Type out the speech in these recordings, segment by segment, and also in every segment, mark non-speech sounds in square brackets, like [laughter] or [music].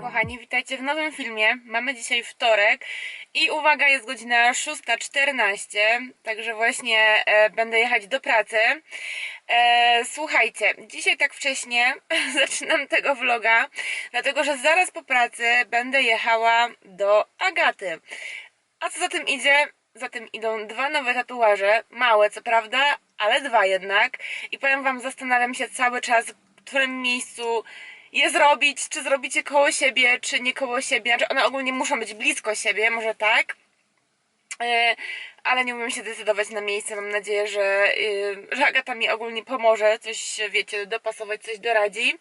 kochani, witajcie w nowym filmie. Mamy dzisiaj wtorek i uwaga, jest godzina 6.14, także właśnie e, będę jechać do pracy. E, słuchajcie, dzisiaj tak wcześnie [laughs] zaczynam tego vloga, dlatego że zaraz po pracy będę jechała do Agaty. A co za tym idzie? Za tym idą dwa nowe tatuaże, małe co prawda, ale dwa jednak. I powiem wam, zastanawiam się cały czas, w którym miejscu je zrobić, czy zrobić je koło siebie, czy nie koło siebie. Znaczy one ogólnie muszą być blisko siebie, może tak. E, ale nie umiem się decydować na miejsce. Mam nadzieję, że, y, że Agata mi ogólnie pomoże, coś wiecie, dopasować, coś doradzi.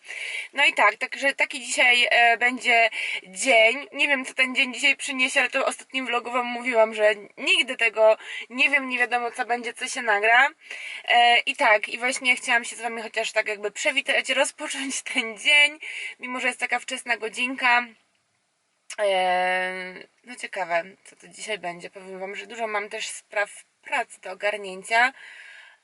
No i tak, także taki dzisiaj e, będzie dzień. Nie wiem, co ten dzień dzisiaj przyniesie, ale to w ostatnim vlogu Wam mówiłam, że nigdy tego nie wiem, nie wiadomo, co będzie, co się nagra. E, I tak, i właśnie chciałam się z Wami chociaż tak jakby przywitać, rozpocząć ten dzień, mimo że jest taka wczesna godzinka. No ciekawe, co to dzisiaj będzie. Powiem Wam, że dużo mam też spraw pracy do ogarnięcia.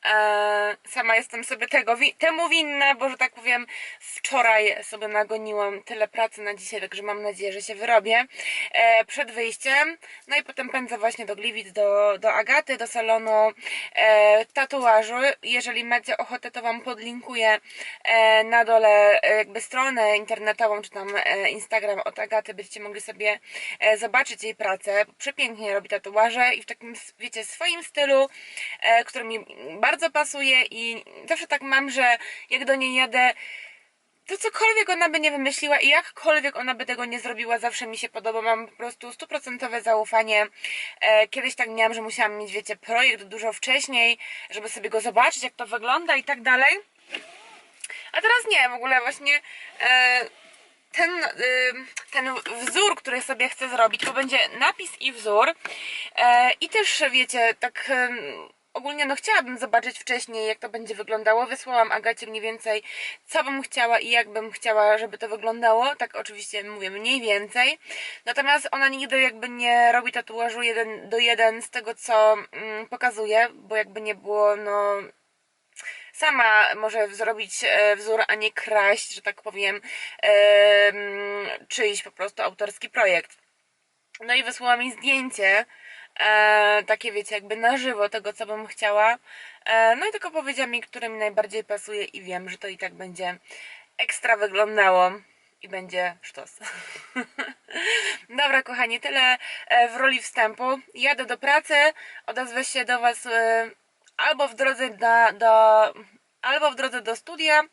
Eee, sama jestem sobie tego wi- temu winna, bo że tak powiem, wczoraj sobie nagoniłam tyle pracy na dzisiaj, także mam nadzieję, że się wyrobię eee, przed wyjściem. No i potem pędzę właśnie do Gliwic, do, do Agaty, do salonu e, tatuażu. Jeżeli macie ochotę, to Wam podlinkuję e, na dole e, jakby stronę internetową, czy tam e, Instagram od Agaty, byście mogli sobie e, zobaczyć jej pracę. Przepięknie robi tatuaże i w takim, wiecie, swoim stylu, e, który mi bardzo pasuje i zawsze tak mam, że jak do niej jadę, to cokolwiek ona by nie wymyśliła i jakkolwiek ona by tego nie zrobiła, zawsze mi się podoba. Mam po prostu stuprocentowe zaufanie. E, kiedyś tak miałam, że musiałam mieć, wiecie, projekt dużo wcześniej, żeby sobie go zobaczyć, jak to wygląda i tak dalej. A teraz nie, w ogóle właśnie e, ten, y, ten wzór, który sobie chcę zrobić, bo będzie napis i wzór. E, I też wiecie, tak ogólnie no chciałabym zobaczyć wcześniej, jak to będzie wyglądało. Wysłałam Agacie mniej więcej, co bym chciała i jak bym chciała, żeby to wyglądało. Tak oczywiście mówię mniej więcej. Natomiast ona nigdy jakby nie robi tatuażu jeden do jeden z tego, co mm, pokazuje, bo jakby nie było, no sama może zrobić e, wzór, a nie kraść, że tak powiem, em, czyjś po prostu autorski projekt. No i wysłała mi zdjęcie, e, takie wiecie, jakby na żywo tego, co bym chciała. E, no i tylko powiedziała mi, które mi najbardziej pasuje i wiem, że to i tak będzie ekstra wyglądało i będzie sztos. [laughs] Dobra, kochani, tyle e, w roli wstępu. Jadę do pracy, odezwę się do Was e, albo w drodze do, do albo w drodze do studia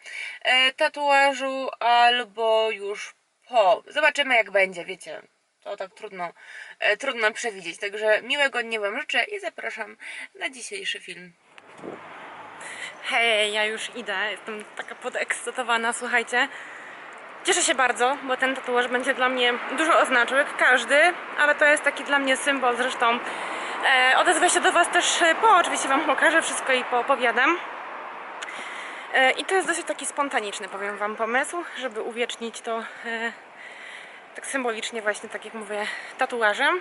e, tatuażu, albo już po. Zobaczymy jak będzie, wiecie. To tak trudno, e, trudno przewidzieć. Także miłego dnia Wam życzę i zapraszam na dzisiejszy film. Hej, ja już idę. Jestem taka podekscytowana, słuchajcie. Cieszę się bardzo, bo ten tatuaż będzie dla mnie dużo oznaczał, jak każdy, ale to jest taki dla mnie symbol. Zresztą e, odezwę się do Was też e, po, oczywiście Wam pokażę wszystko i poopowiadam. E, I to jest dosyć taki spontaniczny, powiem Wam, pomysł, żeby uwiecznić to e, tak symbolicznie właśnie, tak jak mówię, tatuażem.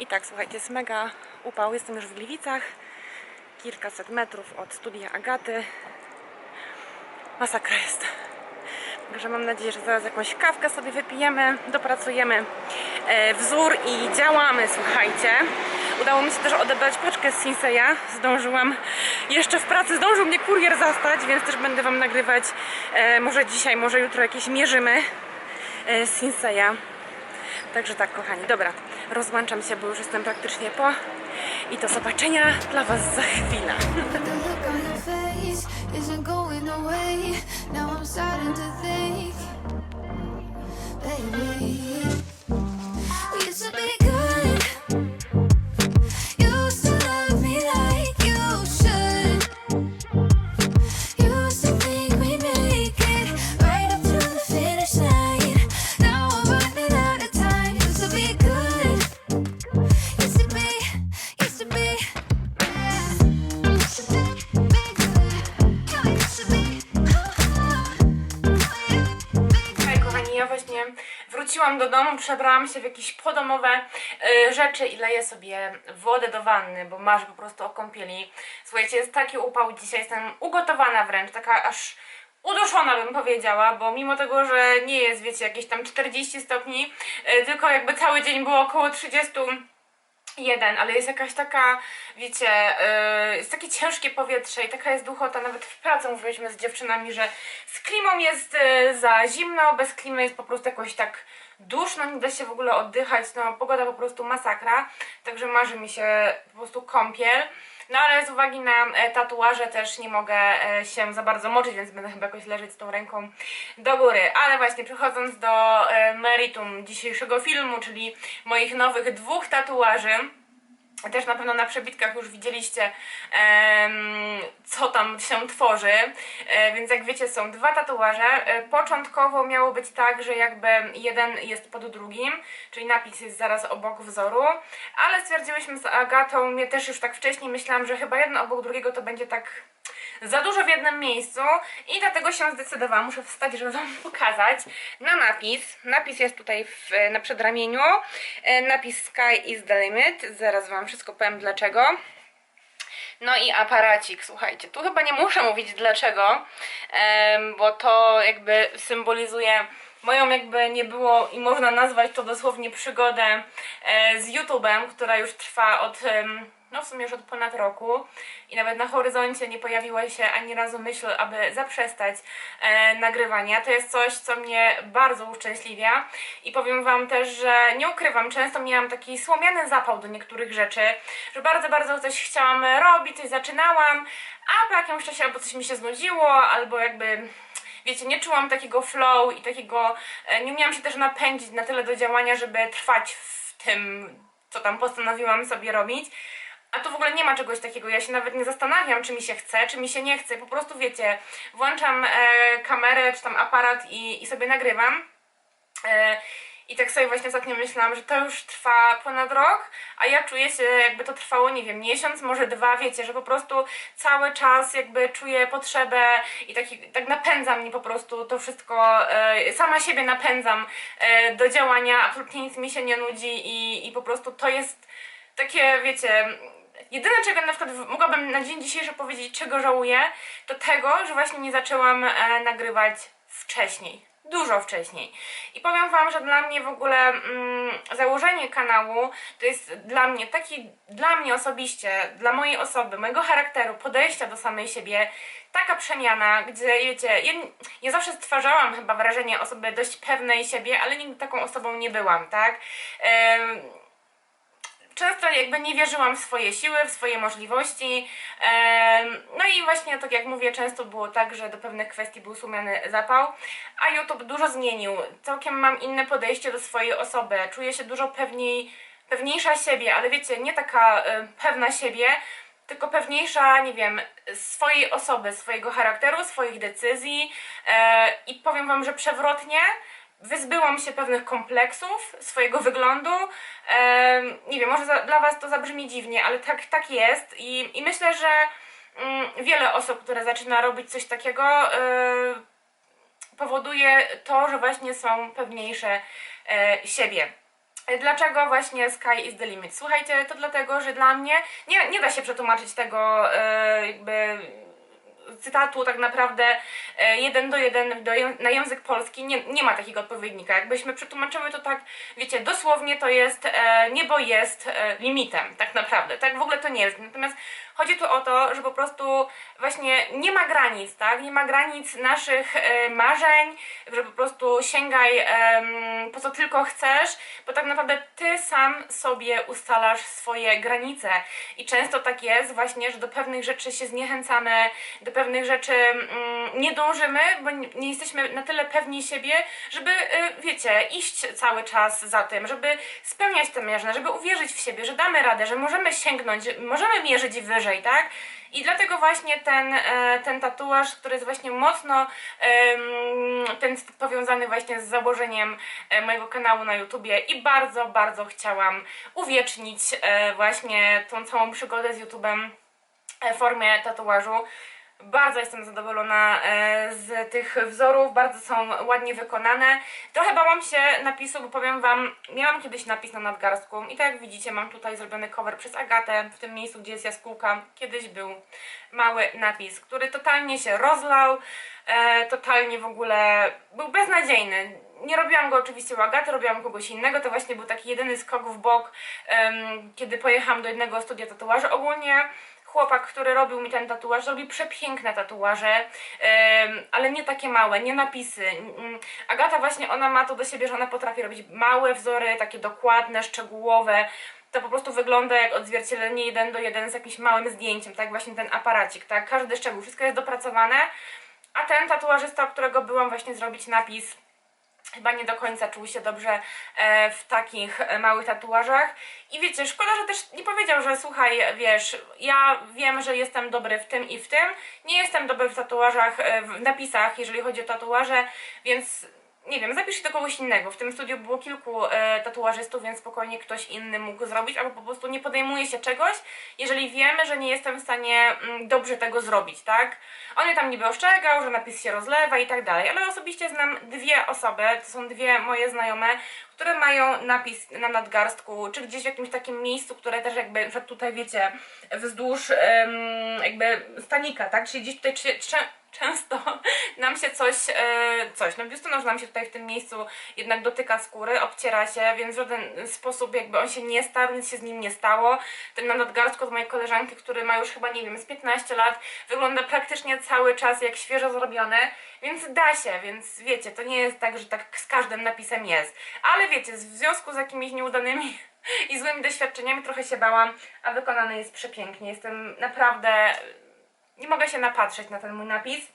I tak, słuchajcie, jest mega upał, jestem już w Gliwicach, kilkaset metrów od studia Agaty. Masakra jest. Także mam nadzieję, że zaraz jakąś kawkę sobie wypijemy, dopracujemy e, wzór i działamy, słuchajcie. Udało mi się też odebrać paczkę z Sinseya. Zdążyłam jeszcze w pracy, zdążył mnie kurier zastać, więc też będę Wam nagrywać e, może dzisiaj, może jutro jakieś mierzymy Sinseya. Także tak, kochani, dobra, rozłączam się, bo już jestem praktycznie po i do zobaczenia dla Was za chwilę. Przebrałam się w jakieś podomowe y, rzeczy i leję sobie wodę do wanny, bo marzę po prostu o kąpieli. Słuchajcie, jest taki upał dzisiaj, jestem ugotowana wręcz, taka aż uduszona bym powiedziała, bo mimo tego, że nie jest, wiecie, jakieś tam 40 stopni, e, tylko jakby cały dzień było około 30 jeden, ale jest jakaś taka, wiecie, yy, jest takie ciężkie powietrze i taka jest duchota, nawet w pracy mówiliśmy z dziewczynami, że z klimą jest yy, za zimno, bez klimy jest po prostu jakoś tak duszno, nie da się w ogóle oddychać, no pogoda po prostu masakra, także marzy mi się po prostu kąpiel. No ale z uwagi na e, tatuaże też nie mogę e, się za bardzo moczyć, więc będę chyba jakoś leżeć z tą ręką do góry. Ale właśnie przechodząc do e, meritum dzisiejszego filmu, czyli moich nowych dwóch tatuaży. Też na pewno na przebitkach już widzieliście, co tam się tworzy. E, więc jak wiecie, są dwa tatuaże. E, początkowo miało być tak, że jakby jeden jest pod drugim, czyli napis jest zaraz obok wzoru, ale stwierdziłyśmy z Agatą, mnie też już tak wcześniej myślałam, że chyba jeden obok drugiego to będzie tak za dużo w jednym miejscu i dlatego się zdecydowałam, muszę wstać, żeby Wam [laughs] pokazać, na napis. Napis jest tutaj w, na przedramieniu, E, napis Sky is the limit, zaraz Wam wszystko powiem dlaczego. No i aparacik, słuchajcie, tu chyba nie muszę mówić dlaczego, bo to jakby symbolizuje moją jakby nie było i można nazwać to dosłownie przygodę e, z YouTube'em, która już trwa od, no w sumie już od ponad roku i nawet na horyzoncie nie pojawiła się ani razu myśl, aby zaprzestać e, nagrywania. To jest coś, co mnie bardzo uszczęśliwia i powiem Wam też, że nie ukrywam, często miałam taki słomiany zapał do niektórych rzeczy, że bardzo, bardzo coś chciałam robić, coś zaczynałam, a po jakimś czasie albo coś mi się znudziło, albo jakby wiecie, nie czułam takiego flow i takiego, e, nie umiałam się też napędzić na tyle do działania, żeby trwać w tym, co tam postanowiłam sobie robić. A tu w ogóle nie ma czegoś takiego, ja się nawet nie zastanawiam, czy mi się chce, czy mi się nie chce, po prostu wiecie, włączam e, kamerę czy tam aparat i, i sobie nagrywam. E, I tak sobie właśnie ostatnio myślałam, że to już trwa ponad rok, a ja czuję się jakby to trwało, nie wiem, miesiąc, może dwa, wiecie, że po prostu cały czas jakby czuję potrzebę i taki, tak napędza mnie po prostu to wszystko, e, sama siebie napędzam e, do działania, absolutnie nic mi się nie nudzi i, i po prostu to jest takie, wiecie, jedyne czego na przykład mogłabym na dzień dzisiejszy powiedzieć, czego żałuję, to tego, że właśnie nie zaczęłam e, nagrywać wcześniej. Dużo wcześniej. I powiem Wam, że dla mnie w ogóle mm, założenie kanału to jest dla mnie taki, dla mnie osobiście, dla mojej osoby, mojego charakteru, podejścia do samej siebie, taka przemiana, gdzie wiecie, ja, ja zawsze stwarzałam chyba wrażenie osoby dość pewnej siebie, ale nigdy taką osobą nie byłam, tak? Em, często jakby nie wierzyłam w swoje siły, w swoje możliwości. No i właśnie tak jak mówię, często było tak, że do pewnych kwestii był sumiany zapał, a YouTube dużo zmienił. Całkiem mam inne podejście do swojej osoby. Czuję się dużo pewniej, pewniejsza siebie, ale wiecie, nie taka pewna siebie, tylko pewniejsza, nie wiem, swojej osoby, swojego charakteru, swoich decyzji. E, I powiem Wam, że przewrotnie wyzbyłam się pewnych kompleksów swojego wyglądu. Nie wiem, może za, dla Was to zabrzmi dziwnie, ale tak, tak jest i, i myślę, że mm, wiele osób, które zaczyna robić coś takiego, y, powoduje to, że właśnie są pewniejsze e, siebie. Dlaczego właśnie Sky is the limit? Słuchajcie, to dlatego, że dla mnie nie, nie da się przetłumaczyć tego e, jakby cytatu tak naprawdę e, jeden do jeden do, na język polski nie, nie ma takiego odpowiednika. Jakbyśmy przetłumaczyły to tak, wiecie, dosłownie to jest e, niebo jest e, limitem, tak naprawdę. Tak w ogóle to nie jest. Natomiast chodzi tu o to, że po prostu właśnie nie ma granic, tak? Nie ma granic naszych e, marzeń, że po prostu sięgaj em, po co tylko chcesz, bo tak naprawdę ty sam sobie ustalasz swoje granice. I często tak jest właśnie, że do pewnych rzeczy się zniechęcamy, do pewnych rzeczy mm, nie dążymy, bo nie, jesteśmy na tyle pewni siebie, żeby, y, wiecie, iść cały czas za tym, żeby spełniać te marzenia, żeby uwierzyć w siebie, że damy radę, że możemy sięgnąć, możemy mierzyć wyżej, tak? I dlatego właśnie ten, e, ten tatuaż, który jest właśnie mocno ten powiązany właśnie z założeniem e, mojego kanału na YouTubie i bardzo, bardzo chciałam uwiecznić e, właśnie tą całą przygodę z YouTubem w formie tatuażu. Bardzo jestem zadowolona e, z tych wzorów, bardzo są ładnie wykonane. Trochę bałam się napisu, bo powiem Wam, miałam kiedyś napis na nadgarstku i tak jak widzicie mam tutaj zrobiony cover przez Agatę, w tym miejscu, gdzie jest jaskółka. Kiedyś był mały napis, który totalnie się rozlał, e, totalnie w ogóle był beznadziejny. Nie robiłam go oczywiście u Agaty, robiłam kogoś innego, to właśnie był taki jedyny skok w bok, kiedy pojechałam do jednego studia tatuaży. Ogólnie chłopak, który robił mi ten tatuaż, robi przepiękne tatuaże, ale nie takie małe, nie napisy. Mm, Agata właśnie, ona ma to do siebie, że ona potrafi robić małe wzory, takie dokładne, szczegółowe. To po prostu wygląda jak odzwierciedlenie jeden do jeden z jakimś małym zdjęciem, tak właśnie ten aparacik, tak? Każdy szczegół, wszystko jest dopracowane. A ten tatuażysta, którego byłam właśnie zrobić napis, chyba nie do końca czuł się dobrze e, w takich e, małych tatuażach. I wiecie, szkoda, że też nie powiedział, że słuchaj, wiesz, ja wiem, że jestem dobry w tym i w tym. Nie jestem dobry w tatuażach, e, w napisach, jeżeli chodzi o tatuaże, więc nie wiem, zapisz się do kogoś innego. W tym studiu było kilku e, tatuażystów, więc spokojnie ktoś inny mógł zrobić, albo po prostu nie podejmuje się czegoś, jeżeli wiemy, że nie jestem w stanie mm, dobrze tego zrobić, tak? On mnie tam niby ostrzegał, że napis się rozlewa i tak dalej, ale osobiście znam dwie osoby, to są dwie moje znajome, które mają napis na nadgarstku, czy gdzieś w jakimś takim miejscu, które też jakby, że tutaj wiecie, wzdłuż em, jakby stanika, tak? Czyli gdzieś tutaj często nam się coś, e, coś, no biustonosz nam się tutaj w tym miejscu jednak dotyka skóry, obciera się, więc w żaden sposób jakby on się nie starł, nic się z nim nie stało. Ten na nadgarstku od mojej koleżanki, który ma już chyba, nie wiem, z 15 lat, wygląda praktycznie cały czas jak świeżo zrobiony, więc da się, więc wiecie, to nie jest tak, że tak z każdym napisem jest. Ale wiecie, w związku z jakimiś nieudanymi [laughs] i złymi doświadczeniami trochę się bałam, a wykonany jest przepięknie. Jestem naprawdę nie mogę się napatrzeć na ten mój napis.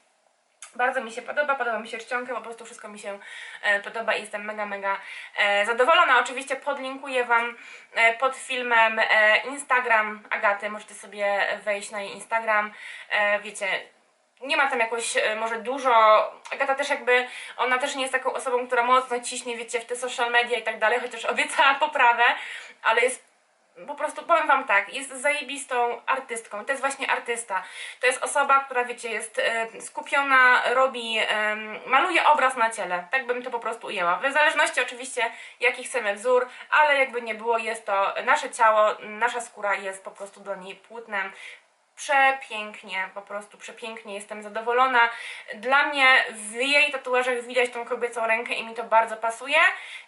Bardzo mi się podoba, podoba mi się czcionka, po prostu wszystko mi się e, podoba i jestem mega, mega e, zadowolona. Oczywiście podlinkuję Wam e, pod filmem Instagram Agaty, możecie sobie wejść na jej Instagram, wiecie, nie ma tam jakoś może dużo. Agata też jakby, ona też nie jest taką osobą, która mocno ciśnie, wiecie, w te social media i tak dalej, chociaż obiecała poprawę, ale jest po prostu powiem wam tak, jest zajebistą artystką. To jest właśnie artysta. To jest osoba, która wiecie, jest e, skupiona, robi, maluje obraz na ciele. Tak bym to po prostu ujęła. W zależności oczywiście jaki chcemy wzór, ale jakby nie było, jest to nasze ciało, nasza skóra jest po prostu do niej płótnem. Przepięknie, po prostu przepięknie, jestem zadowolona. Dla mnie w jej tatuażach widać tą kobiecą rękę i mi to bardzo pasuje.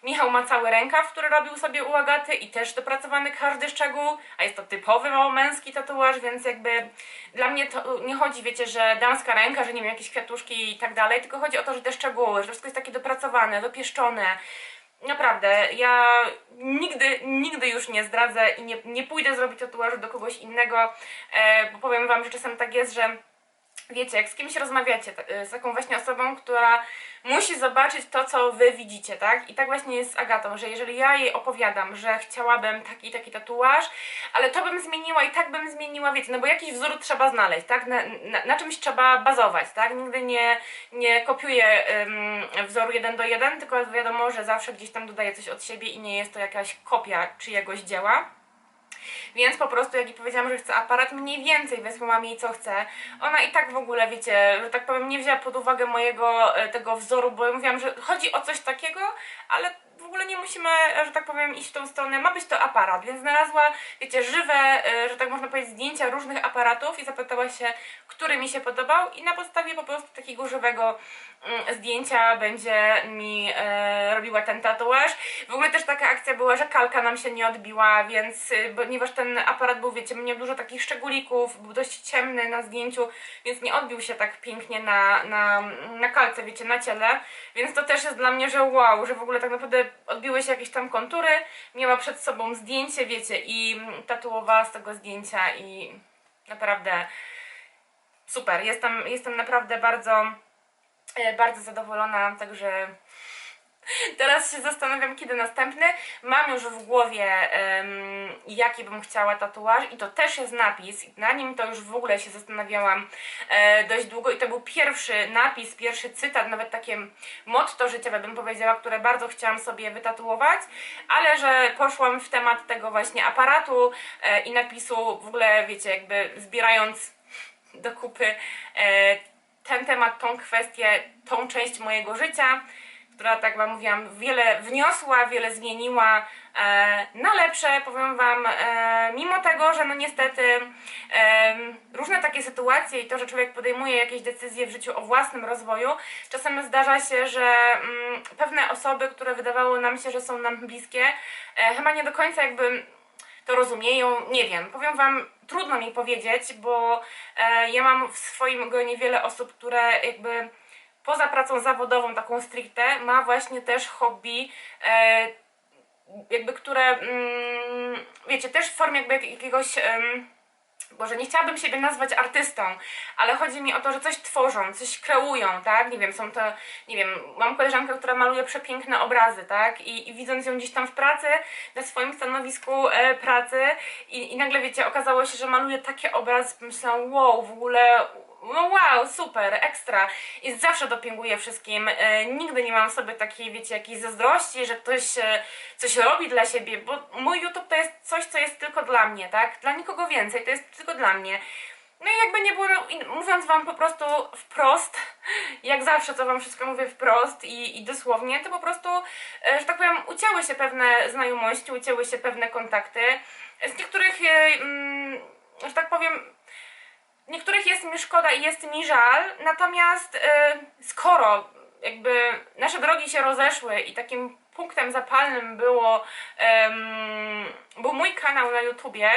Michał ma cały rękaw, który robił sobie u Agaty i też dopracowany każdy szczegół, a jest to typowy męski tatuaż, więc jakby dla mnie to nie chodzi, wiecie, że damska ręka, że nie wiem, jakieś kwiatuszki i tak dalej, tylko chodzi o to, że te szczegóły, że wszystko jest takie dopracowane, dopieszczone. Naprawdę, ja nigdy, nigdy już nie zdradzę i nie, nie pójdę zrobić tatuażu do kogoś innego, e, bo powiem Wam, że czasem tak jest, że wiecie, jak z kimś rozmawiacie, e, z taką właśnie osobą, która musi zobaczyć to, co wy widzicie, tak? I tak właśnie jest z Agatą, że jeżeli ja jej opowiadam, że chciałabym taki taki tatuaż, ale to bym zmieniła i tak bym zmieniła, wiecie, no bo jakiś wzór trzeba znaleźć, tak? Na, na, na czymś trzeba bazować, tak? Nigdy nie, nie kopiuję ym, wzoru jeden do jeden, tylko wiadomo, że zawsze gdzieś tam dodaję coś od siebie i nie jest to jakaś kopia czyjegoś dzieła. Więc po prostu, jak jej powiedziałam, że chcę aparat, mniej więcej wysłałam jej co chce. Ona i tak w ogóle, wiecie, że tak powiem, nie wzięła pod uwagę mojego e, tego wzoru, bo ja mówiłam, że chodzi o coś takiego, ale w ogóle nie musimy, że tak powiem, iść w tą stronę. Ma być to aparat, więc znalazła, wiecie, żywe, e, że tak można powiedzieć, zdjęcia różnych aparatów i zapytała się, który mi się podobał i na podstawie po prostu takiego żywego zdjęcia będzie mi e, robiła ten tatuaż. W ogóle też taka akcja była, że kalka nam się nie odbiła, więc y, ponieważ ten aparat był, wiecie, miał dużo takich szczególików, był dość ciemny na zdjęciu, więc nie odbił się tak pięknie na, na, na kalce, wiecie, na ciele, więc to też jest dla mnie, że wow, że w ogóle tak naprawdę odbiły się jakieś tam kontury, miała przed sobą zdjęcie, wiecie, i tatuowała z tego zdjęcia i naprawdę super, jestem, jestem naprawdę bardzo, e, bardzo zadowolona, także Teraz się zastanawiam, kiedy następny. Mam już w głowie, em, jaki bym chciała tatuaż, i to też jest napis. Na nim to już w ogóle się zastanawiałam e, dość długo. I to był pierwszy napis, pierwszy cytat, nawet takie motto życiowe, bym powiedziała, które bardzo chciałam sobie wytatuować, ale że poszłam w temat tego właśnie aparatu e, i napisu, w ogóle, wiecie, jakby zbierając do kupy e, ten temat, tą kwestię, tą część mojego życia, która, tak Wam mówiłam, wiele wniosła, wiele zmieniła e, na lepsze, powiem Wam, e, mimo tego, że no niestety e, różne takie sytuacje i to, że człowiek podejmuje jakieś decyzje w życiu o własnym rozwoju, czasem zdarza się, że mm, pewne osoby, które wydawało nam się, że są nam bliskie, e, chyba nie do końca jakby to rozumieją, nie wiem, powiem Wam, trudno mi powiedzieć, bo e, ja mam w swoim gronie wiele osób, które jakby poza pracą zawodową, taką stricte, ma właśnie też hobby, e, jakby które, mm, wiecie, też w formie jakby jak- jakiegoś... Boże, nie chciałabym siebie nazwać artystą, ale chodzi mi o to, że coś tworzą, coś kreują, tak? Nie wiem, są to, nie wiem, mam koleżankę, która maluje przepiękne obrazy, tak? I, i widząc ją gdzieś tam w pracy, na swoim stanowisku e, pracy i, i nagle, wiecie, okazało się, że maluje takie obrazy, myślałam, wow, w ogóle, no wow, super, ekstra. I zawsze dopinguję wszystkim. E, nigdy nie mam sobie takiej, wiecie, jakiejś zazdrości, że ktoś e, coś robi dla siebie, bo mój YouTube to jest coś, co jest tylko dla mnie, tak? Dla nikogo więcej, to jest tylko dla mnie. No i jakby nie było, no, mówiąc wam po prostu wprost, [laughs] jak zawsze, co wam wszystko mówię wprost i, i dosłownie, to po prostu, e, że tak powiem, ucięły się pewne znajomości, ucięły się pewne kontakty. Z niektórych, mm, że tak powiem, niektórych jest mi szkoda i jest mi żal, natomiast e, skoro jakby nasze drogi się rozeszły i takim punktem zapalnym było em, był mój kanał na YouTubie,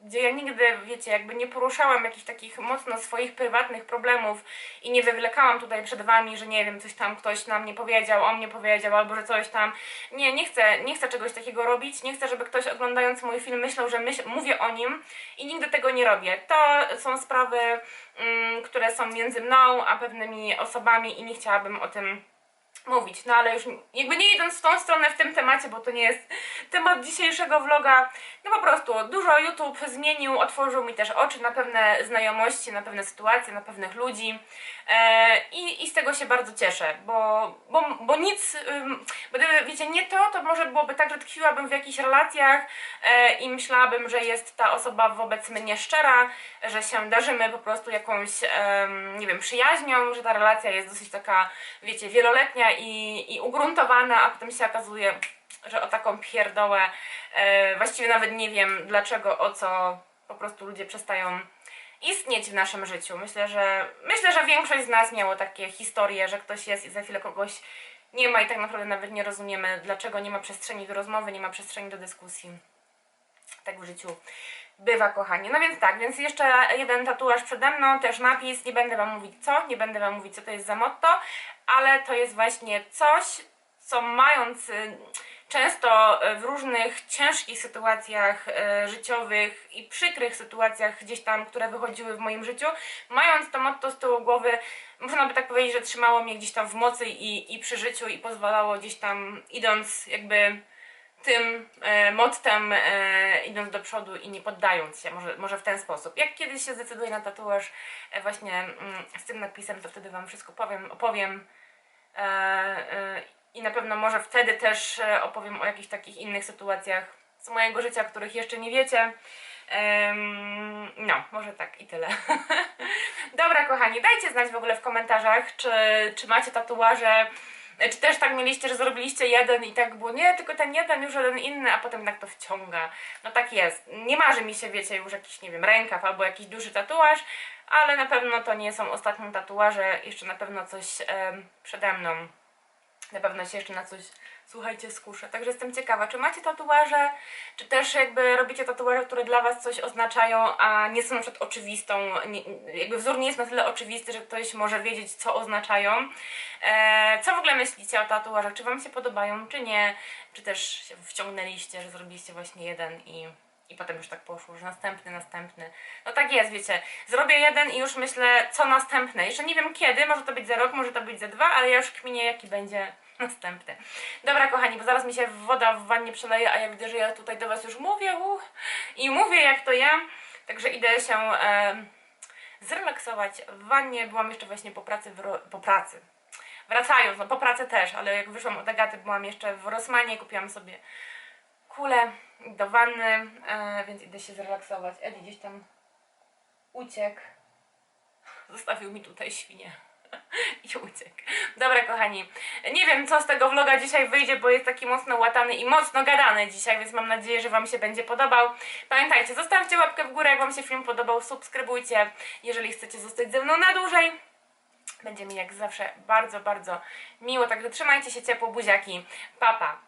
gdzie ja nigdy, wiecie, jakby nie poruszałam jakichś takich mocno swoich prywatnych problemów i nie wywlekałam tutaj przed wami, że nie wiem, coś tam ktoś nam nie powiedział, on mnie powiedział, albo że coś tam. Nie, nie chcę, nie chcę czegoś takiego robić, nie chcę, żeby ktoś oglądając mój film myślał, że myśl, mówię o nim i nigdy tego nie robię. To są sprawy, mm, które są między mną a pewnymi osobami i nie chciałabym o tym mówić, no ale już jakby nie idąc w tą stronę w tym temacie, bo to nie jest temat dzisiejszego vloga, no po prostu dużo YouTube zmienił, otworzył mi też oczy na pewne znajomości, na pewne sytuacje, na pewnych ludzi e, i, i z tego się bardzo cieszę, bo, bo, bo nic, ym, bo gdyby, wiecie, nie to, to może byłoby tak, że tkwiłabym w jakichś relacjach e, i myślałabym, że jest ta osoba wobec mnie szczera, że się darzymy po prostu jakąś, nie wiem, przyjaźnią, że ta relacja jest dosyć taka, wiecie, wieloletnia i, i ugruntowana, a potem się okazuje, że o taką pierdołę, e, właściwie nawet nie wiem dlaczego, o co po prostu ludzie przestają istnieć w naszym życiu. Myślę, że myślę, że większość z nas miało takie historie, że ktoś jest i za chwilę kogoś nie ma i tak naprawdę nawet nie rozumiemy, dlaczego nie ma przestrzeni do rozmowy, nie ma przestrzeni do dyskusji. Tak w życiu bywa, kochani. No więc tak, więc jeszcze jeden tatuaż przede mną, też napis, nie będę Wam mówić co, nie będę Wam mówić co to jest za motto, ale to jest właśnie coś, co mając y, często y, w różnych ciężkich sytuacjach y, życiowych i przykrych sytuacjach gdzieś tam, które wychodziły w moim życiu, mając to motto z tyłu głowy, można by tak powiedzieć, że trzymało mnie gdzieś tam w mocy i, i przy życiu i pozwalało gdzieś tam idąc jakby tym e, mottem e, idąc do przodu i nie poddając się, może, może w ten sposób. Jak kiedyś się zdecyduję na tatuaż e, właśnie mm, z tym napisem, to wtedy Wam wszystko powiem, opowiem e, e, i na pewno może wtedy też e, opowiem o jakichś takich innych sytuacjach z mojego życia, których jeszcze nie wiecie. No, może tak i tyle. [laughs] Dobra, kochani, dajcie znać w ogóle w komentarzach, czy, czy macie tatuaże, czy też tak mieliście, że zrobiliście jeden i tak było, nie, tylko ten jeden, już jeden inny, a potem tak to wciąga. No tak jest. Nie marzy mi się, wiecie, już jakiś, nie wiem, rękaw albo jakiś duży tatuaż, ale na pewno to nie są ostatnie tatuaże, jeszcze na pewno coś em, przede mną. Na pewno się jeszcze na coś, słuchajcie, skuszę. Także jestem ciekawa, czy macie tatuaże, czy też jakby robicie tatuaże, które dla Was coś oznaczają, a nie są na przykład oczywistą, nie, jakby wzór nie jest na tyle oczywisty, że ktoś może wiedzieć, co oznaczają. E, co w ogóle myślicie o tatuażach? Czy Wam się podobają, czy nie? Czy też się wciągnęliście, że zrobiliście właśnie jeden i... I potem już tak poszło, że następny, następny. No tak jest, wiecie. Zrobię jeden i już myślę, co następne. Jeszcze nie wiem kiedy, może to być za rok, może to być za dwa, ale ja już kminię, jaki będzie następny. Dobra, kochani, bo zaraz mi się woda w wannie przeleje, a ja widzę, że ja tutaj do Was już mówię uh, i mówię, jak to ja. Także idę się e, zrelaksować w wannie. Byłam jeszcze właśnie po pracy, po pracy. Wracając, no po pracy też, ale jak wyszłam od Agaty, byłam jeszcze w Rosmanie, kupiłam sobie kulę do wanny, e, więc idę się zrelaksować. Edi gdzieś tam uciekł. Zostawił mi tutaj świnię. [laughs] I uciekł. Dobra, kochani. Nie wiem, co z tego vloga dzisiaj wyjdzie, bo jest taki mocno łatany i mocno gadany dzisiaj, więc mam nadzieję, że Wam się będzie podobał. Pamiętajcie, zostawcie łapkę w górę, jak Wam się film podobał, subskrybujcie, jeżeli chcecie zostać ze mną na dłużej. Będzie mi jak zawsze bardzo, bardzo miło, także trzymajcie się ciepło, buziaki. Papa. Pa.